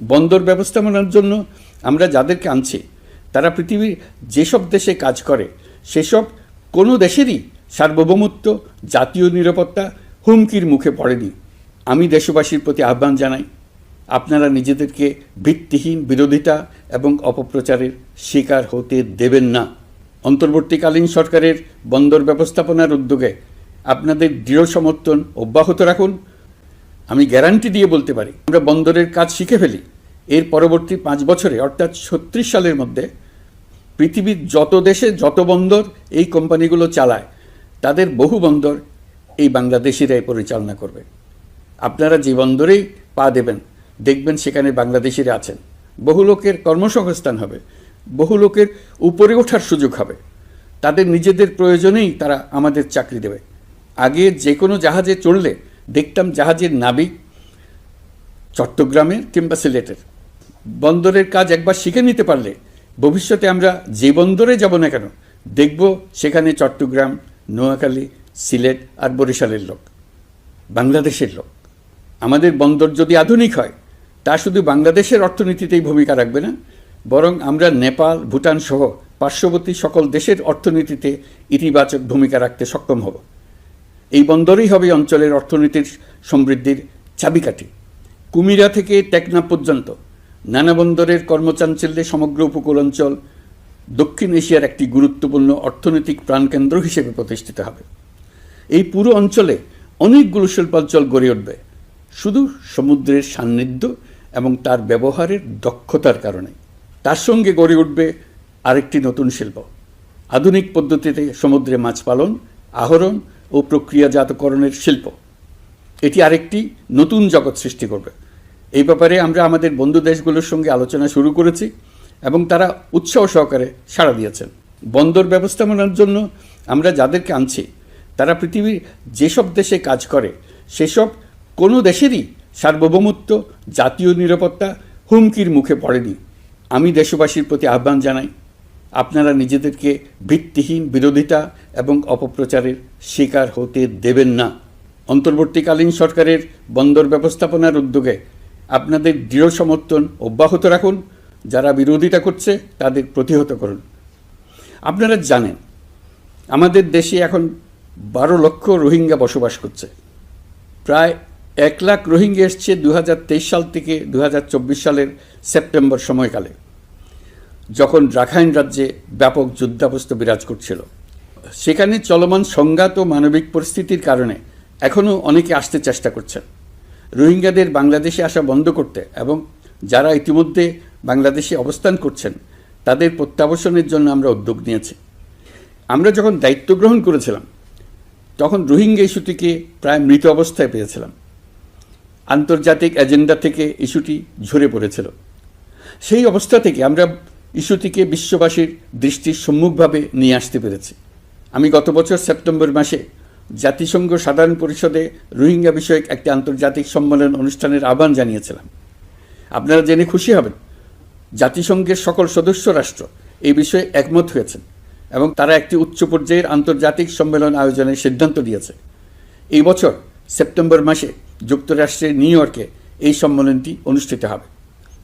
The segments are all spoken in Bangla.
বন্দর ব্যবস্থাপনার জন্য আমরা যাদেরকে আনছি, তারা পৃথিবীর যেসব দেশে কাজ করে, সেসব কোনো দেশেরই সার্বভৌমত্ব, জাতীয় নিরাপত্তা হুমকির মুখে পড়েনি। আমি দেশবাসীর প্রতি আহ্বান জানাই, আপনারা নিজেদেরকে ভিত্তিহীন, বিরোধিতা এবং অপপ্রচারের শিকার হতে দেবেন না। অন্তর্বর্তীকালীন সরকারের বন্দর ব্যবস্থাপনার উদ্যোগে আপনাদের দৃঢ় সমর্থন অব্যাহত রাখুন। আমি গ্যারান্টি দিয়ে বলতে পারি, আমরা বন্দরের কাজ শিখে ফেলি। এর পরবর্তী পাঁচ বছরে, অর্থাৎ ছত্রিশ সালের মধ্যে, পৃথিবীর যত দেশে যত বন্দর এই কোম্পানিগুলো চালায়, তাদের বহু বন্দর এই বাংলাদেশিরাই পরিচালনা করবে। আপনারা যে বন্দরেই পা দেবেন, দেখবেন সেখানে বাংলাদেশিরা আছেন। বহু লোকের কর্মসংস্থান হবে, বহু লোকের উপরে ওঠার সুযোগ হবে। তাদের নিজেদের প্রয়োজনেই তারা আমাদের চাকরি দেবে। আগে যে কোনো জাহাজে চড়লে দেখতাম জাহাজের নাবিক চট্টগ্রামের কিংবা সিলেটের। বন্দরের কাজ একবার শিখে নিতে পারলে ভবিষ্যতে আমরা যে বন্দরে যাব না কেন, দেখব সেখানে চট্টগ্রাম, নোয়াখালী, সিলেট আর বরিশালের লোক, বাংলাদেশের লোক। আমাদের বন্দর যদি আধুনিক হয়, তা শুধু বাংলাদেশের অর্থনীতিতেই ভূমিকা রাখবে না, বরং আমরা নেপাল, ভুটান সহ পার্শ্ববর্তী সকল দেশের অর্থনীতিতে ইতিবাচক ভূমিকা রাখতে সক্ষম হব। এই বন্দরই হবে অঞ্চলের অর্থনীতির সমৃদ্ধির চাবিকাঠি। কুমিরা থেকে টেকনা পর্যন্ত নানা বন্দরের কর্মচাঞ্চল্যে সমগ্র উপকূল অঞ্চল দক্ষিণ এশিয়ার একটি গুরুত্বপূর্ণ অর্থনৈতিক প্রাণকেন্দ্র হিসেবে প্রতিষ্ঠিত হবে। এই পুরো অঞ্চলে অনেকগুলো শিল্পাঞ্চল গড়ে উঠবে, শুধু সমুদ্রের সান্নিধ্য এবং তার ব্যবহারের দক্ষতার কারণে। তার সঙ্গে গড়ে উঠবে আরেকটি নতুন শিল্প। আধুনিক পদ্ধতিতে সমুদ্রে মাছ পালন, আহরণ ও প্রক্রিয়াজাতকরণের শিল্প। এটি আরেকটি নতুন জগৎ সৃষ্টি করবে। এই ব্যাপারে আমরা আমাদের বন্ধু দেশগুলোর সঙ্গে আলোচনা শুরু করেছি এবং তারা উৎসাহ সহকারে সাড়া দিয়েছেন। বন্দর ব্যবস্থাপনার জন্য আমরা যাদেরকে আনছি, তারা পৃথিবীর যেসব দেশে কাজ করে, সেসব কোনো দেশেরই সার্বভৌমত্ব, জাতীয় নিরাপত্তা হুমকির মুখে পড়েনি। আমি দেশবাসীর প্রতি আহ্বান জানাই আপনারা নিজেদেরকে ভিত্তিহীন বিরোধিতা এবং অপপ্রচারের শিকার হতে দেবেন না। অন্তর্বর্তীকালীন সরকারের বন্দর ব্যবস্থাপনার উদ্যোগে আপনাদের দৃঢ় সমর্থন অব্যাহত রাখুন। যারা বিরোধিতা করছে, তাদের প্রতিহত করুন। আপনারা জানেন, আমাদের দেশে এখন বারো লক্ষ রোহিঙ্গা বসবাস করছে। প্রায় এক লাখ রোহিঙ্গা এসছে দু হাজার তেইশ সাল থেকে দু হাজার চব্বিশ সালের সেপ্টেম্বর সময়কালে। যখন রাখাইন রাজ্যে ব্যাপক যুদ্ধাবস্থা বিরাজ করছিল, সেখানে চলমান সংঘাত ও মানবিক পরিস্থিতির কারণে এখনও অনেকে আসতে চেষ্টা করছেন। রোহিঙ্গাদের বাংলাদেশে আসা বন্ধ করতে এবং যারা ইতিমধ্যে বাংলাদেশে অবস্থান করছেন, তাদের প্রত্যাবাসনের জন্য আমরা উদ্যোগ নিয়েছি। আমরা যখন দায়িত্ব গ্রহণ করেছিলাম, তখন রোহিঙ্গা ইস্যুটিকে প্রায় মৃত অবস্থায় পেয়েছিলাম। আন্তর্জাতিক এজেন্ডা থেকে ইস্যুটি ঝরে পড়েছিল। সেই অবস্থা থেকে আমরা ইস্যুটিকে বিশ্ববাসীর দৃষ্টির সম্মুখভাবে নিয়ে আসতে পেরেছি। আমি গত বছর সেপ্টেম্বর মাসে জাতিসংঘ সাধারণ পরিষদে রোহিঙ্গা বিষয়ক একটি আন্তর্জাতিক সম্মেলন অনুষ্ঠানের আহ্বান জানিয়েছিলাম। আপনারা জেনে খুশি হবেন, জাতিসংঘের সকল সদস্য রাষ্ট্র এই বিষয়ে একমত হয়েছেন এবং তারা একটি উচ্চ পর্যায়ের আন্তর্জাতিক সম্মেলন আয়োজনের সিদ্ধান্ত দিয়েছে। এই বছর সেপ্টেম্বর মাসে যুক্তরাষ্ট্রের নিউ ইয়র্কে এই সম্মেলনটি অনুষ্ঠিত হবে।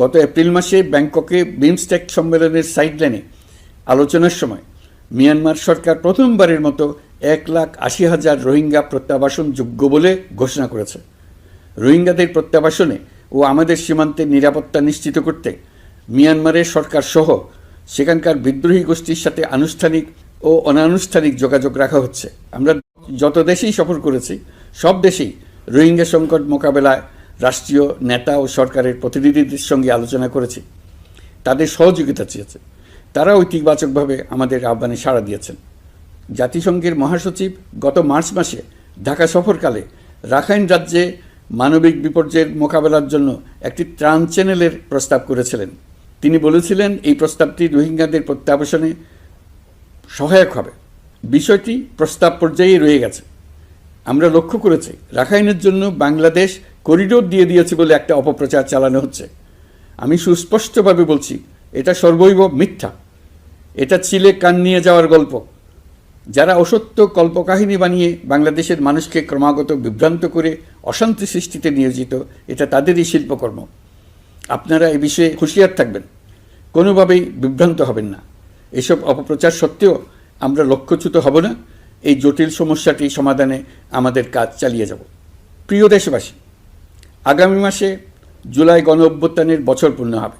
গত এপ্রিল মাসে ব্যাংককে বিমস্টেক সম্মেলনের সাইডলাইনে আলোচনার সময় মিয়ানমার সরকার প্রথমবারের মতো এক লাখ আশি হাজার রোহিঙ্গা প্রত্যাবাসন যোগ্য বলে ঘোষণা করেছে। রোহিঙ্গাদের প্রত্যাবাসনে ও আমাদের সীমান্তের নিরাপত্তা নিশ্চিত করতে মিয়ানমারের সরকার সহ সেখানকার বিদ্রোহী গোষ্ঠীর সাথে আনুষ্ঠানিক ও অনানুষ্ঠানিক যোগাযোগ রাখা হচ্ছে। আমরা যত দেশেই সফর করেছি, সব দেশেই রোহিঙ্গা সংকট মোকাবেলায় রাষ্ট্রীয় নেতা ও সরকারের প্রতিনিধিদের সঙ্গে আলোচনা করেছি। তাদের সহযোগিতা চেয়েছে। তারা ঐতিবাচকভাবে আমাদের আহ্বানে সাড়া দিয়েছেন। জাতিসংঘের মহাসচিব গত মার্চ মাসে ঢাকা সফরকালে রাখাইন রাজ্যে মানবিক বিপর্যয়ের মোকাবেলার জন্য একটি ত্রাণ চ্যানেলের প্রস্তাব করেছিলেন। তিনি বলেছিলেন, এই প্রস্তাবটি রোহিঙ্গাদের প্রত্যাবাসনে সহায়ক হবে। বিষয়টি প্রস্তাব পর্যায়ে রয়ে গেছে। আমরা লক্ষ্য করেছি, রাখাইনের জন্য বাংলাদেশ করিডোর দিয়ে দিয়েছে বলে একটা অপপ্রচার চালানো হচ্ছে। আমি সুস্পষ্টভাবে বলছি, এটা সর্বৈব মিথ্যা। এটা চিলে কান নিয়ে যাওয়ার গল্প। যারা অসত্য কল্পকাহিনী বানিয়ে বাংলাদেশের মানুষকে ক্রমাগত বিভ্রান্ত করে অশান্তি সৃষ্টিতে নিয়োজিত, এটা তাদেরই শিল্পকর্ম। আপনারা এ বিষয়ে হুঁশিয়ার থাকবেন। কোনোভাবেই বিভ্রান্ত হবেন না। এসব অপপ্রচার সত্ত্বেও আমরা লক্ষ্যচ্যুত হব না। এই জটিল সমস্যাটি সমাধানে আমাদের কাজ চালিয়ে যাব। প্রিয় দেশবাসী আগামী মাসে জুলাই গণ অভ্যুত্থানের বছর পূর্ণ হবে।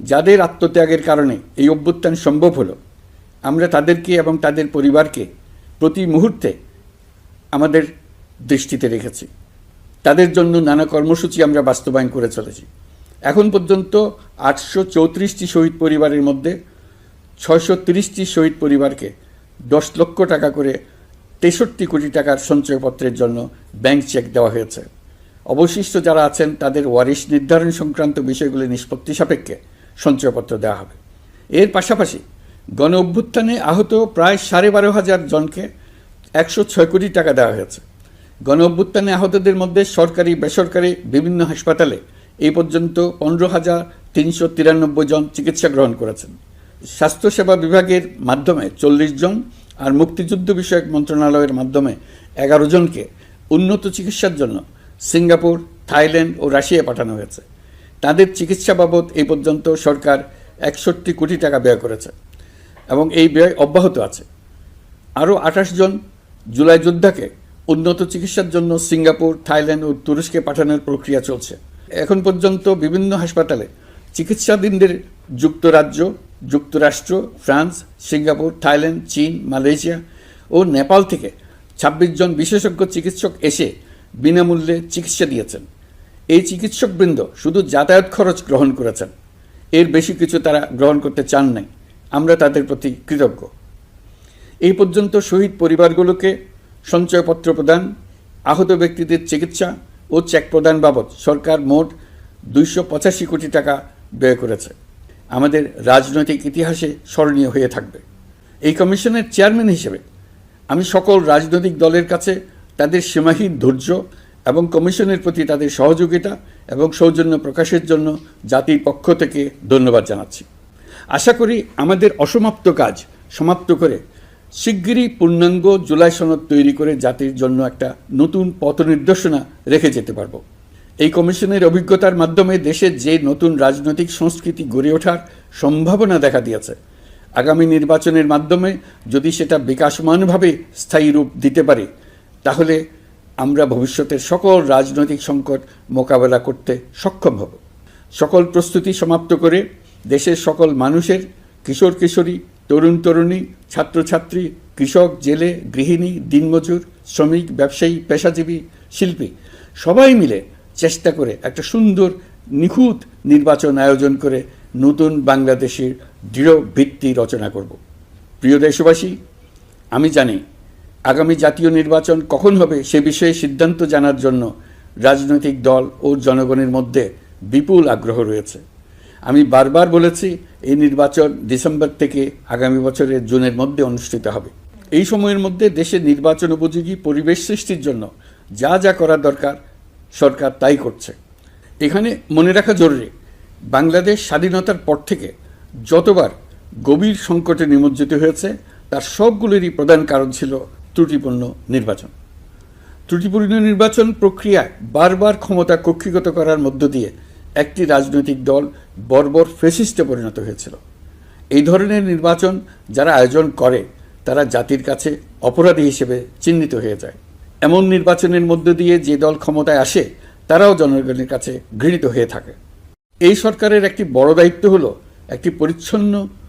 যাদের আত্মত্যাগের কারণে এই অভ্যুত্থান সম্ভব হলো, আমরা তাদেরকে এবং তাদের পরিবারকে প্রতি মুহূর্তে আমাদের দৃষ্টিতে রেখেছি। তাদের জন্য নানা কর্মসূচি আমরা বাস্তবায়ন করে চলেছি। এখন পর্যন্ত আটশো চৌত্রিশটি শহীদ পরিবারের মধ্যে ছয়শো তিরিশটি শহীদ পরিবারকে দশ লক্ষ টাকা করে তেষট্টি কোটি টাকার সঞ্চয়পত্রের জন্য ব্যাংক চেক দেওয়া হয়েছে। অবশিষ্ট যারা আছেন, তাদের ওয়ারিশ নির্ধারণ সংক্রান্ত বিষয়গুলি নিষ্পত্তি সাপেক্ষে সঞ্চয়পত্র দেওয়া হবে। এর পাশাপাশি গণ অভ্যুত্থানে আহত প্রায় সাড়ে বারো হাজার জনকে একশো ছয় কোটি টাকা দেওয়া হয়েছে। গণ অভ্যুত্থানে আহতদের মধ্যে সরকারি, বেসরকারি বিভিন্ন হাসপাতালে এই পর্যন্ত পনেরো হাজার তিনশো তিরানব্বই জন চিকিৎসা গ্রহণ করেছেন। স্বাস্থ্যসেবা বিভাগের মাধ্যমে চল্লিশ জন আর মুক্তিযুদ্ধ বিষয়ক মন্ত্রণালয়ের মাধ্যমে এগারো জনকে উন্নত চিকিৎসার জন্য সিঙ্গাপুর, থাইল্যান্ড ও রাশিয়া পাঠানো হয়েছে। তাদের চিকিৎসা বাবদ এই পর্যন্ত সরকার একষট্টি কোটি টাকা ব্যয় করেছে এবং এই ব্যয় অব্যাহত আছে। আরও আঠাশ জন জুলাই যোদ্ধাকে উন্নত চিকিৎসার জন্য সিঙ্গাপুর, থাইল্যান্ড ও তুরস্কে পাঠানোর প্রক্রিয়া চলছে। এখন পর্যন্ত বিভিন্ন হাসপাতালে চিকিৎসাধীনদের যুক্তরাজ্য, যুক্তরাষ্ট্র, ফ্রান্স, সিঙ্গাপুর, থাইল্যান্ড, চীন, মালয়েশিয়া ও নেপাল থেকে ছাব্বিশ জন বিশেষজ্ঞ চিকিৎসক এসে বিনামূল্যে চিকিৎসা দিয়েছেন। এই চিকিৎসকবৃন্দ শুধু যাতায়াত খরচ গ্রহণ করেছেন। এর বেশি কিছু তারা গ্রহণ করতে চান নাই। আমরা তাদের প্রতি কৃতজ্ঞ। এই পর্যন্ত শহীদ পরিবারগুলোকে সঞ্চয়পত্র প্রদান, আহত ব্যক্তিদের চিকিৎসা ও চেক প্রদান বাবদ সরকার মোট দুইশো পঁচাশি কোটি টাকা ব্যয় করেছে। আমাদের রাজনৈতিক ইতিহাসে স্মরণীয় হয়ে থাকবে। এই কমিশনের চেয়ারম্যান হিসেবে আমি সকল রাজনৈতিক দলের কাছে তাদের সীমাহীন ধৈর্য এবং কমিশনের প্রতি তাদের সহযোগিতা এবং সৌজন্য প্রকাশের জন্য জাতির পক্ষ থেকে ধন্যবাদ জানাচ্ছি। আশা করি আমাদের অসমাপ্ত কাজ সমাপ্ত করে শিগগিরই পূর্ণাঙ্গ জুলাই সনদ তৈরি করে জাতির জন্য একটা নতুন পথ নির্দেশনা রেখে যেতে পারব। এই কমিশনের অভিজ্ঞতার মাধ্যমে দেশে যে নতুন রাজনৈতিক সংস্কৃতি গড়ে ওঠার সম্ভাবনা দেখা দিয়েছে, আগামী নির্বাচনের মাধ্যমে যদি সেটা বিকাশমানভাবে স্থায়ী রূপ দিতে পারে তাহলে আমরা ভবিষ্যতের সকল রাজনৈতিক সংকট মোকাবেলা করতে সক্ষম হব। সকল প্রস্তুতি সমাপ্ত করে দেশের সকল মানুষের কিশোর কিশোরী, তরুণ তরুণী, ছাত্রছাত্রী, কৃষক, জেলে, গৃহিণী, দিনমজুর, শ্রমিক, ব্যবসায়ী, পেশাজীবী, শিল্পী সবাই মিলে চেষ্টা করে একটা সুন্দর, নিখুঁত নির্বাচন আয়োজন করে নতুন বাংলাদেশের দৃঢ় ভিত্তি রচনা করব। প্রিয় দেশবাসী, আমি জানি আগামী জাতীয় নির্বাচন কখন হবে সে বিষয়ে সিদ্ধান্ত জানার জন্য রাজনৈতিক দল ও জনগণের মধ্যে বিপুল আগ্রহ রয়েছে। আমি বারবার বলেছি, এই নির্বাচন ডিসেম্বর থেকে আগামী বছরের জুনের মধ্যে অনুষ্ঠিত হবে। এই সময়ের মধ্যে দেশের নির্বাচন উপযোগী পরিবেশ সৃষ্টির জন্য যা যা করা দরকার, সরকার তাই করছে। এখানে মনে রাখা জরুরি, বাংলাদেশ স্বাধীনতার পর থেকে যতবার গভীর সংকটে নিমজ্জিত হয়েছে, তার সবগুলোরই প্রধান কারণ ছিল ত্রুটিপূর্ণ নির্বাচন। ত্রুটিপূর্ণ নির্বাচন প্রক্রিয়ায় বারবার ক্ষমতা কক্ষিগত করার মধ্য দিয়ে একটি রাজনৈতিক দল বর্বর ফেসিস্টে পরিণত হয়েছিল। এই ধরনের নির্বাচন যারা আয়োজন করে, তারা জাতির কাছে অপরাধী হিসেবে চিহ্নিত হয়ে যায়। এমন নির্বাচনের মধ্য দিয়ে যে দল ক্ষমতায় আসে, তারাও জনগণের কাছে ঘৃণিত হয়ে থাকে। এই সরকারের একটি বড় দায়িত্ব হলো একটি পরিচ্ছন্ন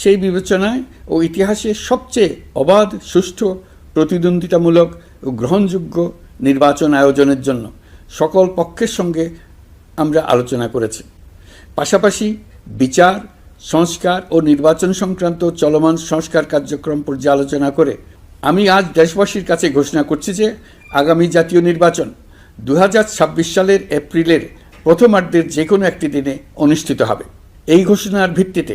সেই বিবেচনায় ও ইতিহাসে সবচেয়ে অবাধ, সুষ্ঠু, প্রতিদ্বন্দ্বিতামূলক ও গ্রহণযোগ্য নির্বাচন আয়োজনের জন্য সকল পক্ষের সঙ্গে আমরা আলোচনা করেছি। পাশাপাশি বিচার, সংস্কার ও নির্বাচন সংক্রান্ত চলমান সংস্কার কার্যক্রম পর্যালোচনা করে আমি আজ দেশবাসীর কাছে ঘোষণা করছি যে আগামী জাতীয় নির্বাচন দু হাজার ছাব্বিশ সালের এপ্রিলের প্রথমার্ধের যে কোনো একটি দিনে অনুষ্ঠিত হবে। এই ঘোষণার ভিত্তিতে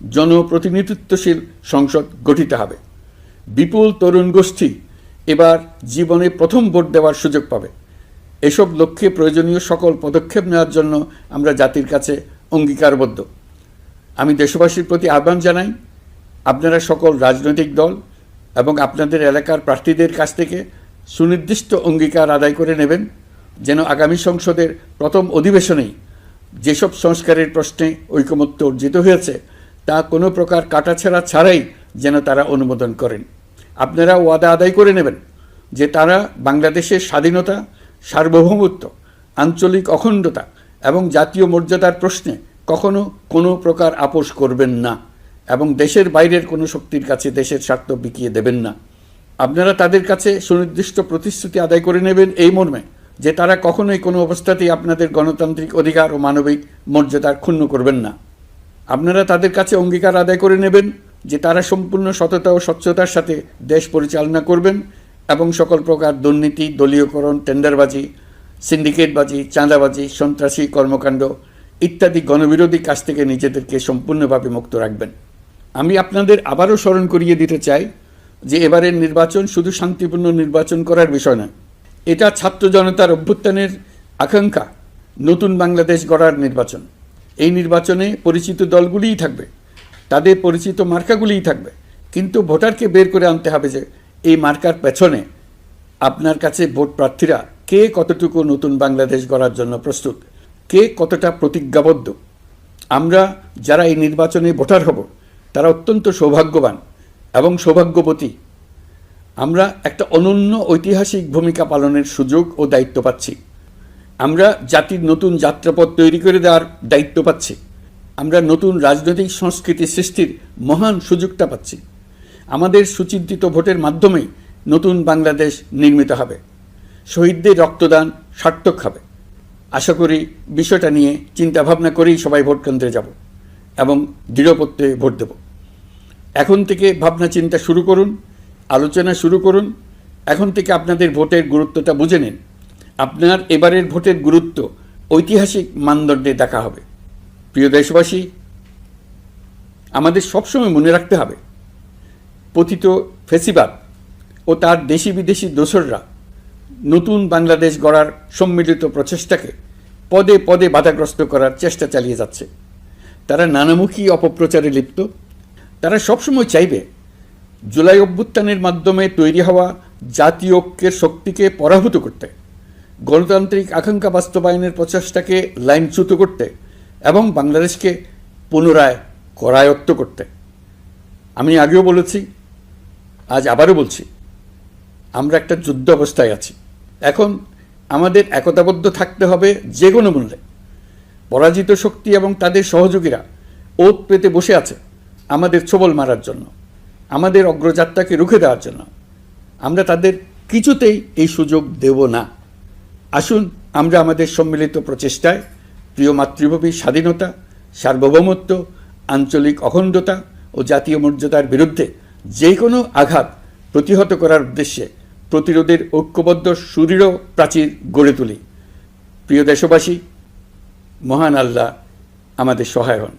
জনপ্রতিনিধিত্বশীল সংসদ গঠিত হবে। বিপুল তরুণ গোষ্ঠী এবার জীবনে প্রথম ভোট দেওয়ার সুযোগ পাবে। এসব লক্ষ্যে প্রয়োজনীয় সকল পদক্ষেপ নেওয়ার জন্য আমরা জাতির কাছে অঙ্গীকারবদ্ধ। আমি দেশবাসীর প্রতি আহ্বান জানাই, আপনারা সকল রাজনৈতিক দল এবং আপনাদের এলাকার প্রার্থীদের কাছ থেকে সুনির্দিষ্ট অঙ্গীকার আদায় করে নেবেন, যেন আগামী সংসদের প্রথম অধিবেশনেই যেসব সংস্কারের প্রশ্নে ঐকমত্য অর্জিত হয়েছে তা কোনো প্রকার কাটাছেড়া ছাড়াই যেন তারা অনুমোদন করেন। আপনারা ওয়াদা আদায় করে নেবেন যে তারা বাংলাদেশের স্বাধীনতা, সার্বভৌমত্ব, আঞ্চলিক অখণ্ডতা এবং জাতীয় মর্যাদার প্রশ্নে কখনো কোনো প্রকার আপোষ করবেন না এবং দেশের বাইরের কোনো শক্তির কাছে দেশের স্বার্থ বিকিয়ে দেবেন না। আপনারা তাদের কাছে সুনির্দিষ্ট প্রতিশ্রুতি আদায় করে নেবেন এই মর্মে যে তারা কখনোই কোনো অবস্থাতেই আপনাদের গণতান্ত্রিক অধিকার ও মানবিক মর্যাদার ক্ষুণ্ণ করবেন না। আপনারা তাদের কাছে অঙ্গীকার আদায় করে নেবেন যে তারা সম্পূর্ণ সততা ও স্বচ্ছতার সাথে দেশ পরিচালনা করবেন এবং সকল প্রকার দুর্নীতি, দলীয়করণ, টেন্ডারবাজি, সিন্ডিকেটবাজি, চাঁদাবাজি, সন্ত্রাসী কর্মকাণ্ড ইত্যাদি গণবিরোধী কাজ থেকে নিজেদেরকে সম্পূর্ণভাবে মুক্ত রাখবেন। আমি আপনাদের আবারও স্মরণ করিয়ে দিতে চাই যে এবারের নির্বাচন শুধু শান্তিপূর্ণ নির্বাচন করার বিষয় নয় এটা ছাত্র জনতার অভ্যুত্থানের আকাঙ্ক্ষা নতুন বাংলাদেশ গড়ার নির্বাচন। এই নির্বাচনে পরিচিত দলগুলিই থাকবে, তাদের পরিচিত মার্কাগুলিই থাকবে। কিন্তু ভোটারকে বের করে আনতে হবে যে, এই মার্কার পেছনে আপনার কাছে ভোট প্রার্থীরা কে কতটুকু নতুন বাংলাদেশ গড়ার জন্য প্রস্তুত, কে কতটা প্রতিজ্ঞাবদ্ধ। আমরা যারা এই নির্বাচনে ভোটার হব, তারা অত্যন্ত সৌভাগ্যবান এবং সৌভাগ্যবতী। আমরা একটা অনন্য ঐতিহাসিক ভূমিকা পালনের সুযোগ ও দায়িত্ব পাচ্ছি। আমরা জাতির নতুন যাত্রাপথ তৈরি করে দেওয়ার দায়িত্ব পাচ্ছি। আমরা নতুন রাজনৈতিক সংস্কৃতি সৃষ্টির মহান সুযোগটা পাচ্ছি। আমাদের সুচিন্তিত ভোটের মাধ্যমেই নতুন বাংলাদেশ নির্মিত হবে। শহীদদের রক্তদান সার্থক হবে। আশা করি বিষয়টা নিয়ে চিন্তাভাবনা করেই সবাই ভোট কেন্দ্রে যাব এবং দৃঢ়পত্রে ভোট দেব। এখন থেকে ভাবনা চিন্তা শুরু করুন, আলোচনা শুরু করুন। এখন থেকে আপনাদের ভোটের গুরুত্বটা বুঝে নিন। আপনার এবারের ভোটের গুরুত্ব ঐতিহাসিক মানদণ্ডে দেখা হবে। প্রিয় দেশবাসী, আমাদের সবসময় মনে রাখতে হবে, পতিত ফেসিবাদ ও তার দেশি বিদেশি দোসররা নতুন বাংলাদেশ গড়ার সম্মিলিত প্রচেষ্টাকে পদে পদে বাধাগ্রস্ত করার চেষ্টা চালিয়ে যাচ্ছে। তারা নানামুখী অপপ্রচারে লিপ্ত। তারা সবসময় চাইবে, জুলাই অভ্যুত্থানের মাধ্যমে তৈরি হওয়া জাতীয় ঐক্যের শক্তিকে পরাভূত করতে। গণতান্ত্রিক আকাঙ্ক্ষা বাস্তবায়নের প্রচেষ্টাকে লাইনচ্যুত করতে এবং বাংলাদেশকে পুনরায় করায়ত্ত করতে। আমি আগেও বলেছি, আজ আবারও বলছি, আমরা একটা যুদ্ধ অবস্থায় আছি। এখন আমাদের একতাবদ্ধ থাকতে হবে যে কোনো মূল্যে। পরাজিত শক্তি এবং তাদের সহযোগীরা ওত পেতে বসে আছে আমাদের ছবল মারার জন্য, আমাদের অগ্রযাত্রাকে রুখে দেওয়ার জন্য। আমরা তাদের কিছুতেই এই সুযোগ দেব না। আসুন আমরা আমাদের সম্মিলিত প্রচেষ্টায় প্রিয় মাতৃভূমির স্বাধীনতা, সার্বভৌমত্ব, আঞ্চলিক অখণ্ডতা ও জাতীয় মর্যাদার বিরুদ্ধে যে কোনো আঘাত প্রতিহত করার উদ্দেশ্যে প্রতিরোধের ঐক্যবদ্ধ, সুদৃঢ় প্রাচীর গড়ে তুলি। প্রিয় দেশবাসী, মহান আল্লাহ আমাদের সহায় হন।